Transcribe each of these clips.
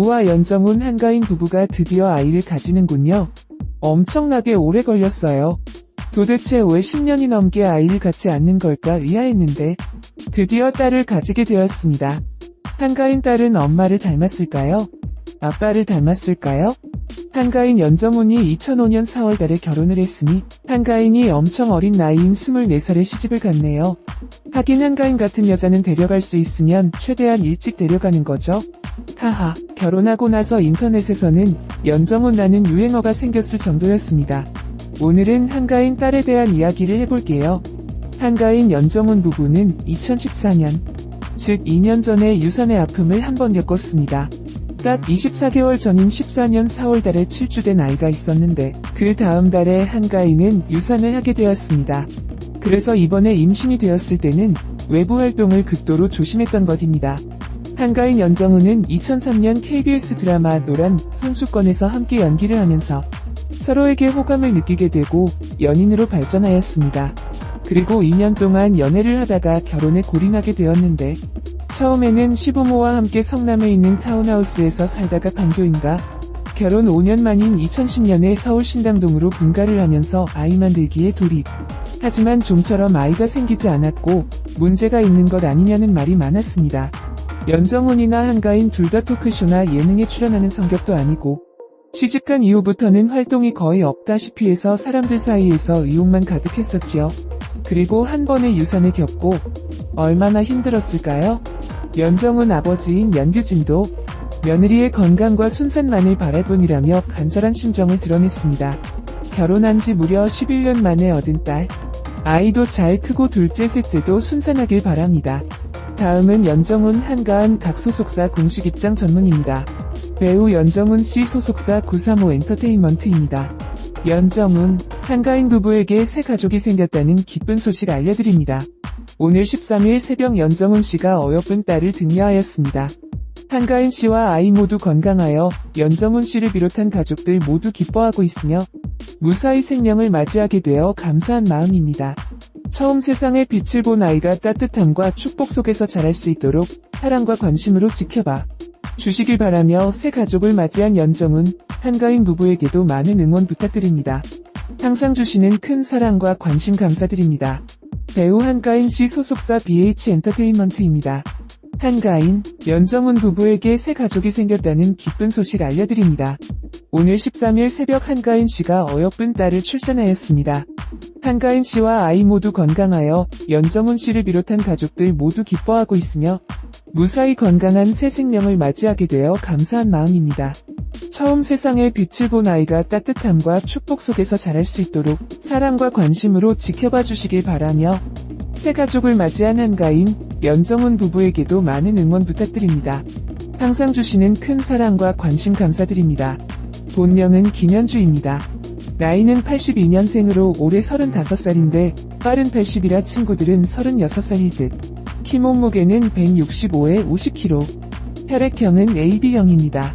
우와 연정훈 한가인 부부가 드디어 아이를 가지는군요. 엄청나게 오래 걸렸어요. 도대체 왜 10년이 넘게 아이를 갖지 않는 걸까 의아했는데 드디어 딸을 가지게 되었습니다. 한가인 딸은 엄마를 닮았을까요? 아빠를 닮았을까요? 한가인 연정훈이 2005년 4월달에 결혼을 했으니 한가인이 엄청 어린 나이인 24살에 시집을 갔네요. 하긴 한가인 같은 여자는 데려갈 수 있으면 최대한 일찍 데려가는 거죠. 하하, 결혼하고 나서 인터넷에서는 연정훈이라는 유행어가 생겼을 정도였습니다. 오늘은 한가인 딸에 대한 이야기를 해볼게요. 한가인 연정훈 부부는 2014년, 즉 2년 전에 유산의 아픔을 한 번 겪었습니다. 딱 24개월 전인 14년 4월 달에 7주된 아이가 있었는데 그 다음 달에 한가인은 유산을 하게 되었습니다. 그래서 이번에 임신이 되었을 때는 외부 활동을 극도로 조심했던 것입니다. 한가인 연정훈은 2003년 KBS 드라마 노란 손수건에서 함께 연기를 하면서 서로에게 호감을 느끼게 되고 연인으로 발전하였습니다. 그리고 2년 동안 연애를 하다가 결혼에 골인하게 되었는데 처음에는 시부모와 함께 성남에 있는 타운하우스에서 살다가 판교인가 결혼 5년 만인 2010년에 서울 신당동으로 분가를 하면서 아이 만들기에 돌입. 하지만 좀처럼 아이가 생기지 않았고 문제가 있는 것 아니냐는 말이 많았습니다. 연정훈이나 한가인 둘 다 토크쇼나 예능에 출연하는 성격도 아니고 시집간 이후부터는 활동이 거의 없다시피 해서 사람들 사이에서 의혹만 가득했었지요. 그리고 한 번의 유산을 겪고 얼마나 힘들었을까요? 연정훈 아버지인 연규진도 며느리의 건강과 순산만을 바랄 뿐이라며 간절한 심정을 드러냈습니다. 결혼한 지 무려 11년 만에 얻은 딸. 아이도 잘 크고 둘째 셋째도 순산하길 바랍니다. 다음은 연정훈 한가한 각 소속사 공식 입장 전문입니다. 배우 연정훈 씨 소속사 935 엔터테인먼트입니다. 연정훈, 한가인 부부에게 새 가족이 생겼다는 기쁜 소식 알려드립니다. 오늘 13일 새벽 연정훈 씨가 어여쁜 딸을 등려하였습니다. 한가인 씨와 아이 모두 건강하여 연정훈 씨를 비롯한 가족들 모두 기뻐하고 있으며 무사히 생명을 맞이하게 되어 감사한 마음입니다. 처음 세상에 빛을 본 아이가 따뜻함과 축복 속에서 자랄 수 있도록 사랑과 관심으로 지켜봐 주시길 바라며 새 가족을 맞이한 연정훈, 한가인 부부에게도 많은 응원 부탁드립니다. 항상 주시는 큰 사랑과 관심 감사드립니다. 배우 한가인 씨 소속사 BH 엔터테인먼트입니다. 한가인, 연정훈 부부에게 새 가족이 생겼다는 기쁜 소식 알려드립니다. 오늘 13일 새벽 한가인 씨가 어여쁜 딸을 출산하였습니다. 한가인 씨와 아이 모두 건강하여 연정훈 씨를 비롯한 가족들 모두 기뻐하고 있으며 무사히 건강한 새 생명을 맞이하게 되어 감사한 마음입니다. 처음 세상에 빛을 본 아이가 따뜻함과 축복 속에서 자랄 수 있도록 사랑과 관심으로 지켜봐 주시길 바라며 새 가족을 맞이한 한가인, 연정훈 부부에게도 많은 응원 부탁드립니다. 항상 주시는 큰 사랑과 관심 감사드립니다. 본명은 김현주입니다. 나이는 82년생으로 올해 35살인데 빠른 80이라 친구들은 36살일 듯. 키 몸무게는 165에 50kg. 혈액형은 AB형입니다.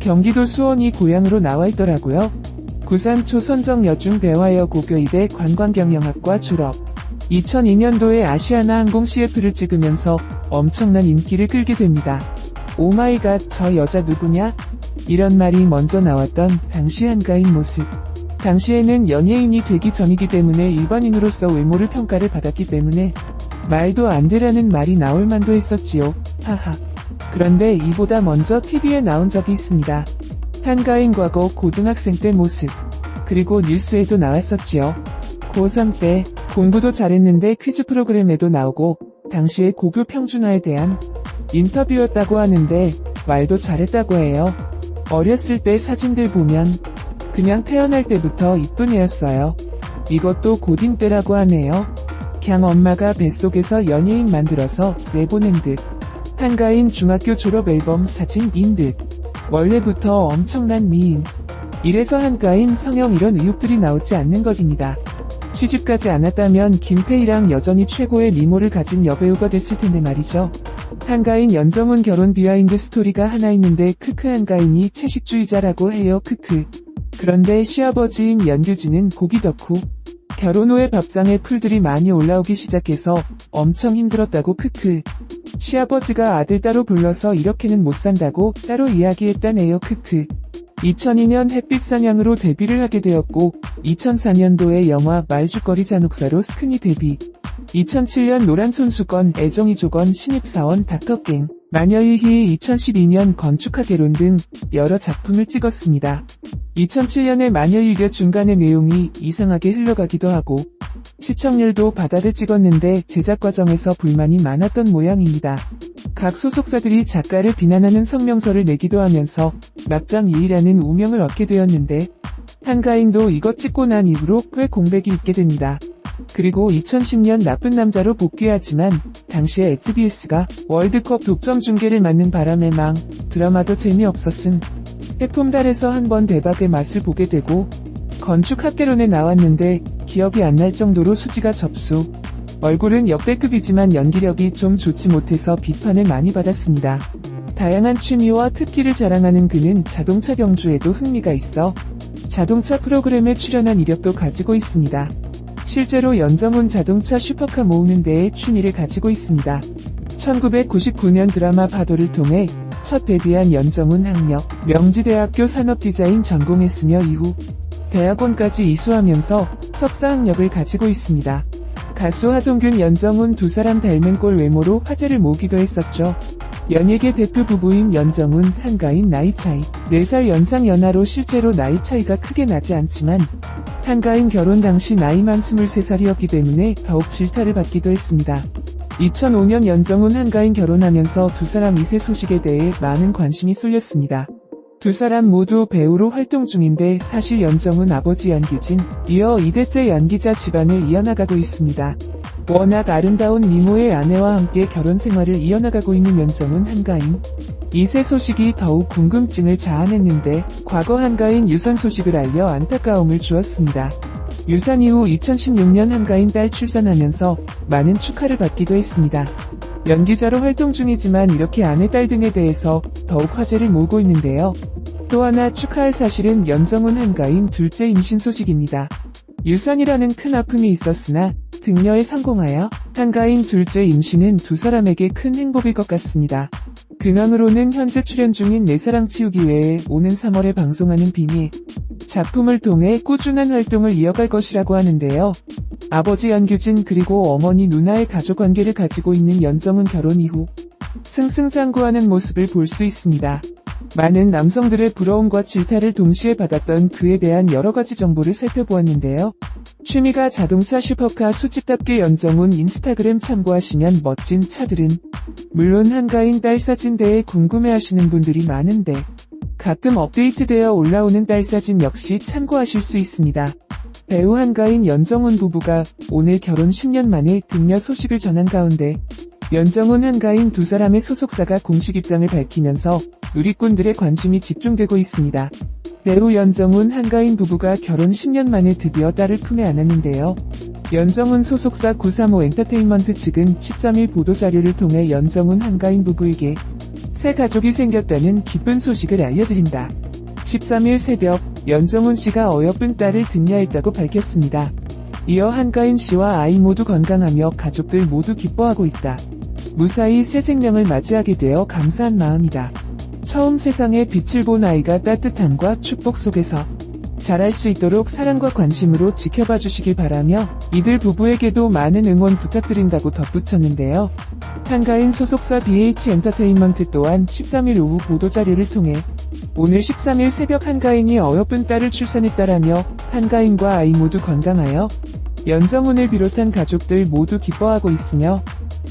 경기도 수원이 고향으로 나와 있더라고요. 구산 초선정 여중 배화여 고교의대 관광경영학과 졸업. 2002년도에 아시아나 항공 CF를 찍으면서 엄청난 인기를 끌게 됩니다. 오마이갓 저 여자 누구냐? 이런 말이 먼저 나왔던 당시 한가인 모습. 당시에는 연예인이 되기 전이기 때문에 일반인으로서 외모를 평가를 받았기 때문에 말도 안 되라는 말이 나올 만도 했었지요. 하하. 그런데 이보다 먼저 TV에 나온 적이 있습니다. 한가인 과거 고등학생 때 모습. 그리고 뉴스에도 나왔었지요. 고3 때 공부도 잘했는데 퀴즈 프로그램에도 나오고 당시에 고교 평준화에 대한 인터뷰였다고 하는데 말도 잘했다고 해요. 어렸을 때 사진들 보면 그냥 태어날 때부터 이쁜 애였어요. 이것도 고딩 때라고 하네요. 그냥 엄마가 뱃속에서 연예인 만들어서 내보낸 듯. 한가인 중학교 졸업 앨범 사진인 듯. 원래부터 엄청난 미인. 이래서 한가인 성형 이런 의혹들이 나오지 않는 것입니다. 시집가지 않았다면 김태희랑 여전히 최고의 미모를 가진 여배우가 됐을 텐데 말이죠. 한가인 연정훈 결혼 비하인드 스토리가 하나 있는데 크크 한가인이 채식주의자라고 해요 크크. 그런데 시아버지인 연규진은 고기 덕후. 결혼 후에 밥상에 풀들이 많이 올라오기 시작해서 엄청 힘들었다고 크크. 시아버지가 아들 따로 불러서 이렇게는 못 산다고 따로 이야기했다네요 크크. 2002년 햇빛 사냥으로 데뷔를 하게 되었고 2004년도에 영화 말죽거리 잔혹사로 스크니 데뷔 2007년 노란 손수건 애정이 조건 신입사원 닥터갱 마녀의 희 2012년 건축학 개론 등 여러 작품을 찍었습니다. 2007년에 마녀의 교 중간의 내용이 이상하게 흘러가기도 하고 시청률도 바닥을 찍었는데 제작 과정에서 불만이 많았던 모양입니다. 각 소속사들이 작가를 비난하는 성명서를 내기도 하면서 막장 이이라는 우명을 얻게 되었는데 한가인도 이것 찍고 난 이후로 꽤 공백이 있게 됩니다. 그리고 2010년 나쁜 남자로 복귀하지만 당시에 SBS가 월드컵 독점 중계를 맡는 바람에 망 드라마도 재미없었음. 해품달에서 한 번 대박의 맛을 보게 되고 건축 학개론에 나왔는데 기억이 안 날 정도로 수지가 접수. 얼굴은 역대급이지만 연기력이 좀 좋지 못해서 비판을 많이 받았습니다. 다양한 취미와 특기를 자랑하는 그는 자동차 경주에도 흥미가 있어 자동차 프로그램에 출연한 이력도 가지고 있습니다. 실제로 연정훈 자동차 슈퍼카 모으는 데에 취미를 가지고 있습니다. 1999년 드라마 파도를 통해 첫 데뷔한 연정훈 학력, 명지대학교 산업디자인 전공했으며 이후 대학원까지 이수하면서 석사 학력을 가지고 있습니다. 가수 하동균 연정훈 두 사람 닮은 꼴 외모로 화제를 모기도 했었죠. 연예계 대표 부부인 연정훈, 한가인 나이 차이, 4살 연상 연하로 실제로 나이 차이가 크게 나지 않지만 한가인 결혼 당시 나이만 23살이었기 때문에 더욱 질타를 받기도 했습니다. 2005년 연정훈 한가인 결혼하면서 두 사람 이세 소식에 대해 많은 관심이 쏠렸습니다. 두 사람 모두 배우로 활동 중인데 사실 연정훈 아버지 연기진, 이어 이대째 연기자 집안을 이어나가고 있습니다. 워낙 아름다운 미모의 아내와 함께 결혼 생활을 이어나가고 있는 연정훈 한가인. 이세 소식이 더욱 궁금증을 자아냈는데 과거 한가인 유산 소식을 알려 안타까움을 주었습니다. 유산 이후 2016년 한가인 딸 출산하면서 많은 축하를 받기도 했습니다. 연기자로 활동 중이지만 이렇게 아내 딸 등에 대해서 더욱 화제를 모으고 있는데요. 또 하나 축하할 사실은 연정훈 한가인 둘째 임신 소식입니다. 유산이라는 큰 아픔이 있었으나 등려에 성공하여 한가인 둘째 임신은 두 사람에게 큰 행복일 것 같습니다. 근황으로는 현재 출연 중인 내 사랑 치우기 외에 오는 3월에 방송하는 비밀 작품을 통해 꾸준한 활동을 이어갈 것이라고 하는데요. 아버지 연규진 그리고 어머니 누나의 가족 관계를 가지고 있는 연정은 결혼 이후 승승장구하는 모습을 볼 수 있습니다. 많은 남성들의 부러움과 질타를 동시에 받았던 그에 대한 여러가지 정보를 살펴보았는데요. 취미가 자동차 슈퍼카 수집답게 연정훈 인스타그램 참고하시면 멋진 차들은 물론 한가인 딸 사진 대해 궁금해하시는 분들이 많은데 가끔 업데이트되어 올라오는 딸 사진 역시 참고하실 수 있습니다. 배우 한가인 연정훈 부부가 오늘 결혼 10년 만에 등려 소식을 전한 가운데 연정훈 한가인 두 사람의 소속사가 공식 입장을 밝히면서 누리꾼들의 관심이 집중되고 있습니다. 배우 연정훈 한가인 부부가 결혼 10년 만에 드디어 딸을 품에 안았는데요. 연정훈 소속사 935 엔터테인먼트 측은 13일 보도자료를 통해 연정훈 한가인 부부에게 새 가족이 생겼다는 기쁜 소식을 알려드린다. 13일 새벽 연정훈 씨가 어여쁜 딸을 등려했다고 밝혔습니다. 이어 한가인 씨와 아이 모두 건강하며 가족들 모두 기뻐하고 있다. 무사히 새 생명을 맞이하게 되어 감사한 마음이다. 처음 세상에 빛을 본 아이가 따뜻함과 축복 속에서 자랄 수 있도록 사랑과 관심으로 지켜봐 주시길 바라며 이들 부부에게도 많은 응원 부탁드린다고 덧붙였는데요. 한가인 소속사 BH 엔터테인먼트 또한 13일 오후 보도 자료를 통해 오늘 13일 새벽 한가인이 어여쁜 딸을 출산했다라며 한가인과 아이 모두 건강하여 연정훈을 비롯한 가족들 모두 기뻐하고 있으며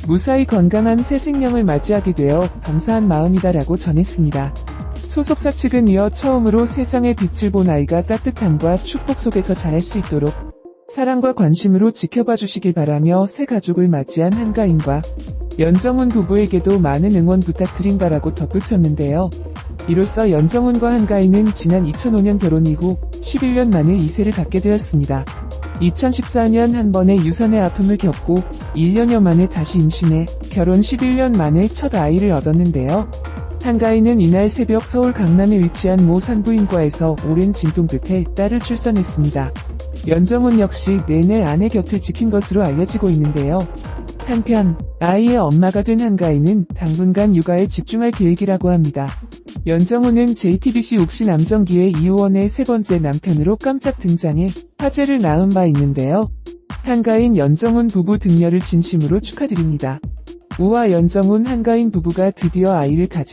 무사히 건강한 새 생명을 맞이하게 되어 감사한 마음이다라고 전했습니다. 소속사 측은 이어 처음으로 세상의 빛을 본 아이가 따뜻함과 축복 속에서 자랄 수 있도록 사랑과 관심으로 지켜봐 주시길 바라며 새 가족을 맞이한 한가인과 연정훈 부부에게도 많은 응원 부탁드린다라고 덧붙였는데요. 이로써 연정훈과 한가인은 지난 2005년 결혼 이후 11년 만에 2세를 갖게 되었습니다. 2014년 한 번의 유산의 아픔을 겪고 1년여 만에 다시 임신해 결혼 11년 만에 첫 아이를 얻었는데요. 한가인은 이날 새벽 서울 강남에 위치한 모 산부인과에서 오랜 진통 끝에 딸을 출산했습니다. 연정훈 역시 내내 아내 곁을 지킨 것으로 알려지고 있는데요. 한편 아이의 엄마가 된 한가인은 당분간 육아에 집중할 계획이라고 합니다. 연정훈은 JTBC 욱시 남정기의 이호원의 세 번째 남편으로 깜짝 등장해 화제를 낳은 바 있는데요. 한가인 연정훈 부부 등려를 진심으로 축하드립니다. 우와 연정훈 한가인 부부가 드디어 아이를 가지